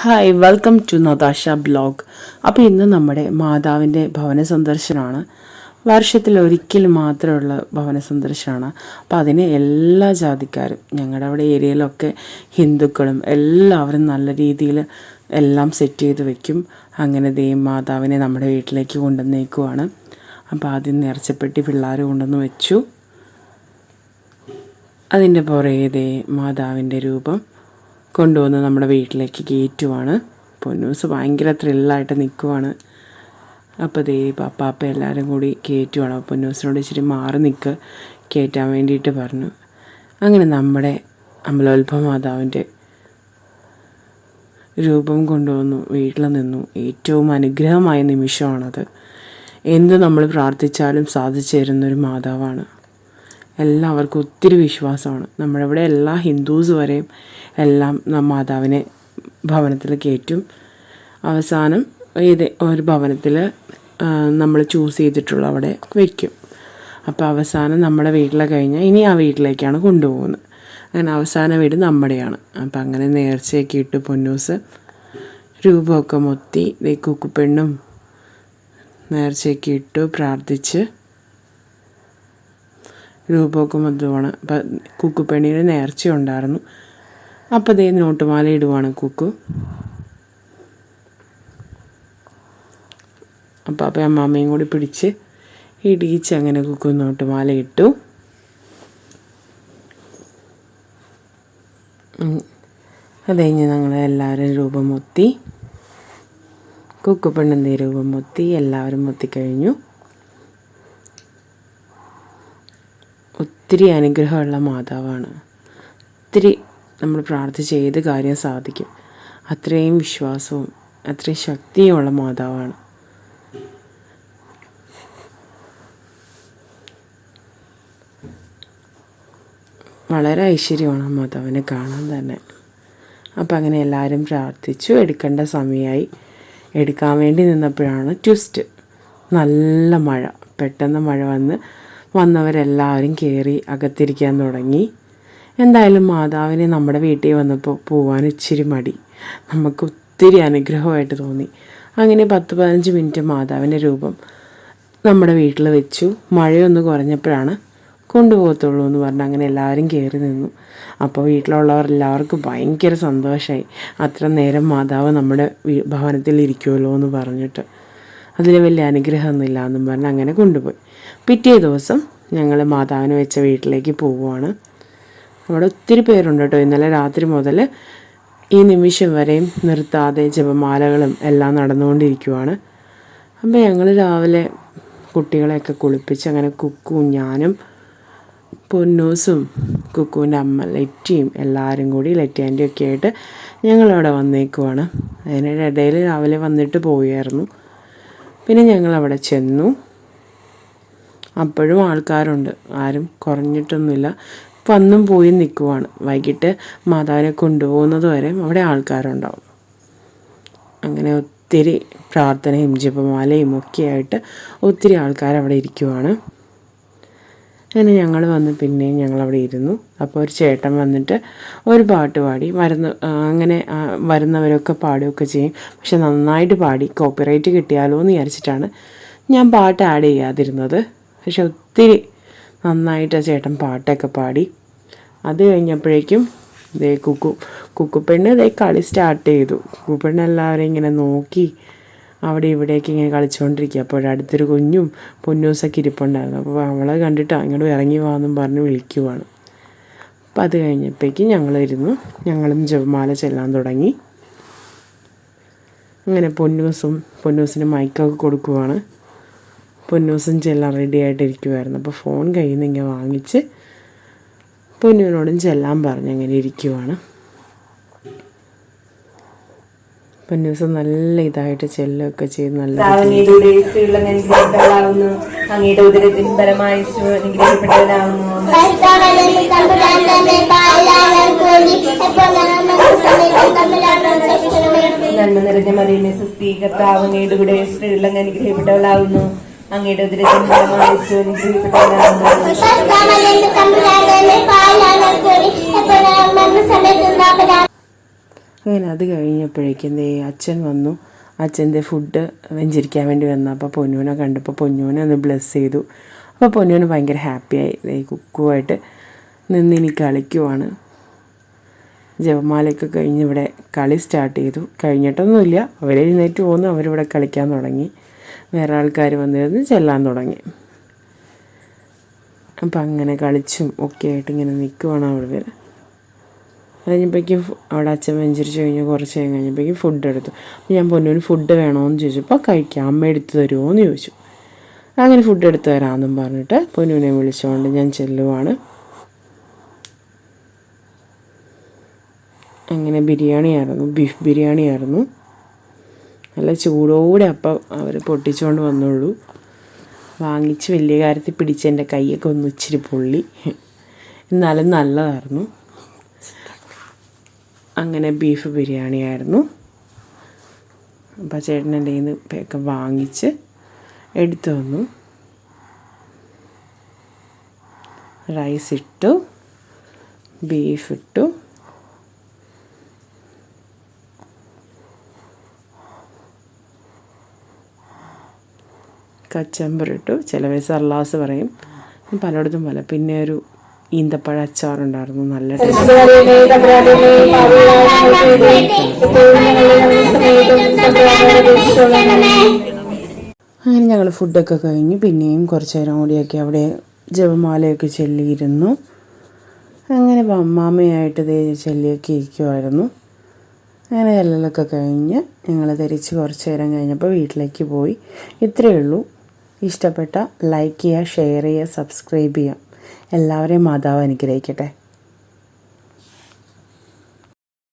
Hi welcome to Natasha blog അപ്പോൾ ഇന്ന് നമ്മുടെ മാതാവിന്റെ ഭവന സന്ദർശനമാണ് വർഷത്തിൽ ഒരിക്കൽ മാത്രമുള്ള ഭവന സന്ദർശനമാണ് അപ്പോൾ അതിന് എല്ലാ ജാതിക്കാരും ഞങ്ങളുടെ അവിടെ ഏരിയയിലൊക്കെ ഹിന്ദുക്കളും എല്ലാവരും നല്ല രീതിയിൽ എല്ലാം സെറ്റ് ചെയ്ത് വെക്കും. അങ്ങനെ ദേ മാതാവിനെ നമ്മുടെ വീട്ടിലേക്ക് കൊണ്ടുവന്നേക്കുവാണ്. അപ്പോൾ ആദ്യം നേർച്ചപ്പെട്ടി പിള്ളേർ കൊണ്ടുവന്ന് വെച്ചു. അതിന്റെ പുറകെ ദേ മാതാവിന്റെ രൂപം. കൊണ്ടുവന്ന് നമ്മുടെ വീട്ടിലേക്ക് കയറ്റുവാണ്. പൊന്നൂസ് ഭയങ്കര ത്രില്ലായിട്ട് നിൽക്കുവാണ് അപ്പോൾ ദേ പപ്പാപ്പ എല്ലാവരും കൂടി കയറ്റുവാണ്. പൊന്നൂസിനോട് ഇച്ചിരി മാറി നിൽക്ക് കയറ്റാൻ വേണ്ടിയിട്ട് പറഞ്ഞു. അങ്ങനെ നമ്മുടെ അമലോത്ഭവ മാതാവിന്റെ രൂപം കൊണ്ടുവന്നു. വീട്ടിൽ നിന്നു. ഏറ്റവും അനുഗ്രഹമായ നിമിഷമാണത്. എന്ത് നമ്മൾ പ്രാർത്ഥിച്ചാലും സാധിച്ചു തരുന്നൊരു മാതാവാണ്. എല്ലാവർക്കും ഒത്തിരി വിശ്വാസമാണ്. നമ്മുടെ ഇവിടെ എല്ലാ ഹിന്ദുസ് വരെയും എല്ലാം മാതാവിനെ ഭവനത്തിൽ കയറ്റും. അവസാനം ഏത് ഒരു ഭവനത്തിൽ നമ്മൾ ചൂസ് ചെയ്തിട്ടുള്ള അവിടെ വയ്ക്കും അപ്പോൾ അവസാനം നമ്മുടെ വീട്ടിലെ കഴിഞ്ഞാൽ ഇനി ആ വീട്ടിലേക്കാണ് കൊണ്ടുപോകുന്നത്. അങ്ങനെ അവസാന വീട് നമ്മുടെയാണ്. അപ്പം അങ്ങനെ നേർച്ചയൊക്കെ ഇട്ട് പൊന്നൂസ് രൂപമൊക്കെ മൊത്തി കുക്കുപെണ്ണും നേർച്ചയൊക്കെ ഇട്ടു പ്രാർത്ഥിച്ച് രൂപമൊക്കെ മധുവാണ് അപ്പം കുക്കുപ്പെണ്ണിന് നേർച്ച ഉണ്ടായിരുന്നു അപ്പോൾ ദേ നോട്ടുമാല ഇടുവാണ് കുക്കു. അപ്പം അപ്പം അമ്മാമ്മയും കൂടി പിടിച്ച് ഇടിയിച്ച് അങ്ങനെ കുക്കു നോട്ടുമാല ഇട്ടു. അത് കഴിഞ്ഞ് ഞങ്ങൾ എല്ലാവരും രൂപം മൊത്തി കുക്കുപ്പെണ്ണിന്റെ രൂപം മുത്തി എല്ലാവരും മൊത്തിക്കഴിഞ്ഞു. ഒത്തിരി അനുഗ്രഹമുള്ള മാതാവാണ്. ഒത്തിരി നമ്മൾ പ്രാർത്ഥിച്ച ഏത് കാര്യം സാധിക്കും. അത്രയും വിശ്വാസവും അത്രയും ശക്തിയുമുള്ള മാതാവാണ്. വളരെ ഐശ്വര്യമാണ് മാതാവിനെ കാണാൻ തന്നെ. അപ്പം അങ്ങനെ എല്ലാവരും പ്രാർത്ഥിച്ചു. എടുക്കേണ്ട സമയമായി. എടുക്കാൻ വേണ്ടി നിന്നപ്പോഴാണ് ട്വിസ്റ്റ് നല്ല മഴ. പെട്ടെന്ന് മഴ വന്ന് വന്നവരെല്ലാവരും കയറി അകത്തിരിക്കാൻ തുടങ്ങി. എന്തായാലും മാതാവിനെ നമ്മുടെ വീട്ടിൽ വന്നപ്പോൾ പോവാൻ ഇച്ചിരി മടി. നമുക്ക് ഒത്തിരി അനുഗ്രഹമായിട്ട് തോന്നി. അങ്ങനെ പത്ത് പതിനഞ്ച് മിനിറ്റ് മാതാവിന്റെ രൂപം നമ്മുടെ വീട്ടിൽ വെച്ചു. മഴയൊന്ന് കുറഞ്ഞപ്പോഴാണ് കൊണ്ടുപോകത്തുള്ളൂ എന്ന് പറഞ്ഞ് അങ്ങനെ എല്ലാവരും കയറി നിന്നു. അപ്പോൾ വീട്ടിലുള്ളവർ എല്ലാവർക്കും ഭയങ്കര സന്തോഷമായി. അത്ര നേരം മാതാവ് നമ്മുടെ ഭവനത്തിൽ ഇരിക്കുമല്ലോ എന്ന് പറഞ്ഞിട്ട്. അതിൽ വലിയ അനുഗ്രഹമൊന്നുമില്ല എന്നും പറഞ്ഞ് അങ്ങനെ കൊണ്ടുപോയി. പിറ്റേ ദിവസം ഞങ്ങൾ മാതാവിനെ വെച്ച വീട്ടിലേക്ക് പോവുകയാണ് അവിടെ ഒത്തിരി പേരുണ്ട് കേട്ടോ. ഇന്നലെ രാത്രി മുതൽ ഈ നിമിഷം വരെയും നിർത്താതെ ജപമാലകളും എല്ലാം നടന്നുകൊണ്ടിരിക്കുവാണ്. അപ്പോൾ ഞങ്ങൾ രാവിലെ കുട്ടികളെയൊക്കെ കുളിപ്പിച്ച് അങ്ങനെ കുക്കും ഞാനും പൊന്നൂസും കുക്കുവിന്റെ അമ്മ ലെറ്റിയും എല്ലാവരും കൂടി ലെറ്റി ആന്റിയൊക്കെ ആയിട്ട് ഞങ്ങളവിടെ വന്നേക്കുവാണ്. അതിനിടയിൽ രാവിലെ വന്നിട്ട് പോയായിരുന്നു പിന്നെ ഞങ്ങൾ അവിടെ ചെന്നു. അപ്പോഴും ആൾക്കാരുണ്ട്. ആരും കുറഞ്ഞിട്ടൊന്നുമില്ല. വന്നും പോയി നിൽക്കുവാണ് വൈകിട്ട് മാതാവിനെ കൊണ്ടുപോകുന്നത് വരെ അവിടെ ആൾക്കാരുണ്ടാവും. അങ്ങനെ ഒത്തിരി പ്രാർത്ഥനയും ജപമാലയും ഒക്കെ ആയിട്ട് ഒത്തിരി ആൾക്കാർ അവിടെ ഇരിക്കുവാണ്. അങ്ങനെ ഞങ്ങൾ വന്ന് പിന്നെയും ഞങ്ങൾ അവിടെ ഇരുന്നു. അപ്പോൾ ഒരു ചേട്ടൻ വന്നിട്ട് ഒരു പാട്ട് പാടി വരുന്ന അങ്ങനെ വരുന്നവരൊക്കെ പാടുകയൊക്കെ ചെയ്യും. പക്ഷെ നന്നായിട്ട് പാടി കോപ്പിറൈറ്റ് കിട്ടിയാലോ എന്ന് വിചാരിച്ചിട്ടാണ് ഞാൻ പാട്ട് ആഡ് ചെയ്യാതിരുന്നത്. പക്ഷെ ഒത്തിരി നന്നായിട്ട് ആ ചേട്ടൻ പാട്ടൊക്കെ പാടി. അത് കഴിഞ്ഞപ്പോഴേക്കും ദേ കുക്കു കുക്കുപ്പെണ്ണ് ദേ കളി സ്റ്റാർട്ട് ചെയ്തു. കുക്കുപ്പെണ്ണ് എല്ലാവരെയും ഇങ്ങനെ നോക്കി അവിടെ ഇവിടെയൊക്കെ ഇങ്ങനെ കളിച്ചുകൊണ്ടിരിക്കുക അപ്പോൾ അടുത്തൊരു കുഞ്ഞും പൊന്നൂസൊക്കെ ഇരിപ്പുണ്ടായിരുന്നു. അപ്പോൾ അവളെ കണ്ടിട്ട് അങ്ങോട്ട് ഇറങ്ങി വാന്നും പറഞ്ഞ് വിളിക്കുവാണ്. അപ്പം അത് കഴിഞ്ഞപ്പോഴേക്കും ഞങ്ങളിരുന്നു. ഞങ്ങളും ജപമാല ചെല്ലാൻ തുടങ്ങി. അങ്ങനെ പൊന്നൂസും പൊന്നൂസിന് മൈക്കൊക്കെ കൊടുക്കുവാണ്. പൊന്നൂസും ചെല്ലാൻ റെഡി ആയിട്ടിരിക്കുമായിരുന്നു അപ്പോൾ ഫോൺ കയ്യിൽ നിന്ന് ഇങ്ങനെ വാങ്ങിച്ച് പൊന്നുവിനോടും ചെല്ലാൻ പറഞ്ഞ് അങ്ങനെ ഇരിക്കുവാണ്. പൊന്നൂസ് നല്ല ഇതായിട്ട് ചെല്ലൊക്കെ ചെയ്ത് നല്ല അങ്ങയുടെ ഉദരത്തിൻ. നന്മ നിറഞ്ഞ മറിയമേ സുസ്ഥീ അങ്ങയുടെ കൂടെ സ്ത്രീയുള്ള അനുഗ്രഹിക്കപ്പെട്ടവളാവുന്നു. അങ്ങയുടെ ഉദരത്തിൻ അങ്ങനെ അത് കഴിഞ്ഞപ്പോഴേക്കും ദേ അച്ഛൻ വന്നു. അച്ഛന്റെ ഫുഡ് വെഞ്ചരിക്കാൻ വേണ്ടി വന്നു. അപ്പോൾ പൊന്നൂനെ കണ്ടപ്പോൾ പൊന്നൂനെ ഒന്ന് ബ്ലെസ് ചെയ്തു. അപ്പോൾ പൊന്നൂന് ഭയങ്കര ഹാപ്പിയായി ദേ കുക്കുമായിട്ട് നിന്നിനി കളിക്കുവാണ്. ജപമാലയൊക്കെ കഴിഞ്ഞ് ഇവിടെ കളി സ്റ്റാർട്ട് ചെയ്തു. കഴിഞ്ഞിട്ടൊന്നുമില്ല. അവരെഴുന്നേറ്റ് പോന്നു അവരിവിടെ കളിക്കാൻ തുടങ്ങി. വേറെ ആൾക്കാർ വന്നിരുന്ന് ചെല്ലാൻ തുടങ്ങി. അപ്പം അങ്ങനെ കളിച്ചും ഒക്കെ ആയിട്ട് ഇങ്ങനെ നിൽക്കുവാണ് അവിടെ കഴിഞ്ഞപ്പോഴേക്കും അവിടെ അച്ഛൻ വെഞ്ചരിച്ച് കഴിഞ്ഞ് കുറച്ച് കഴിഞ്ഞ് കഴിഞ്ഞപ്പോഴേക്കും ഫുഡ് എടുത്തു. അപ്പോൾ ഞാൻ പൊന്നൂന് ഫുഡ് വേണോയെന്ന് ചോദിച്ചപ്പോൾ കഴിക്കാം. അമ്മ എടുത്ത് തരുമോ എന്ന് ചോദിച്ചു. അങ്ങനെ ഫുഡ് എടുത്ത് തരാമെന്നും പറഞ്ഞിട്ട് പൊന്നൂനെ വിളിച്ചുകൊണ്ട് ഞാൻ ചെല്ലുവാണ്. അങ്ങനെ ബിരിയാണിയായിരുന്നു. ബീഫ് ബിരിയാണിയായിരുന്നു. നല്ല ചൂടോടെ അപ്പം അവർ പൊട്ടിച്ചുകൊണ്ട് വന്നുള്ളൂ. വാങ്ങിച്ച് വലിയ കാര്യത്തിൽ പിടിച്ച് എന്റെ കൈയൊക്കെ ഒന്ന് ഇച്ചിരി പൊള്ളി. എന്നാലും നല്ലതായിരുന്നു. അങ്ങനെ ബീഫ് ബിരിയാണി ആയിരുന്നു. അപ്പം ചേട്ടൻ എന്റെ കയ്യിൽ നിന്ന് ഒക്കെ വാങ്ങിച്ച് എടുത്തു വന്നു. റൈസ് ഇട്ടു ബീഫ് ഇട്ടു. കച്ചമ്പറിട്ടു ചില വയസ്സ് അള്ളാസ് പറയും. പലയിടത്തും പല. പിന്നെ ഒരു ഈന്തപ്പഴ അച്ചാറുണ്ടായിരുന്നു നല്ല. അങ്ങനെ ഞങ്ങൾ ഫുഡൊക്കെ കഴിഞ്ഞ് പിന്നെയും കുറച്ച് നേരം കൂടിയൊക്കെ അവിടെ ജപമാലയൊക്കെ ചെല്ലിയിരുന്നു അങ്ങനെ അമ്മാമ്മയായിട്ട് ദേ ചെല്ലിയൊക്കെ ഇരിക്കുമായിരുന്നു അങ്ങനെ ചെല്ലലൊക്കെ കഴിഞ്ഞ് ഞങ്ങൾ തിരിച്ച് കുറച്ച് നേരം കഴിഞ്ഞപ്പോൾ വീട്ടിലേക്ക് പോയി ഇത്രയേ ഉള്ളൂ ഇഷ്ടപ്പെട്ട ലൈക്ക് ചെയ്യുക ഷെയർ ചെയ്യുക സബ്സ്ക്രൈബ് ചെയ്യുക എല്ലാവരെയും മാതാവ് അനുഗ്രഹിക്കട്ടെ.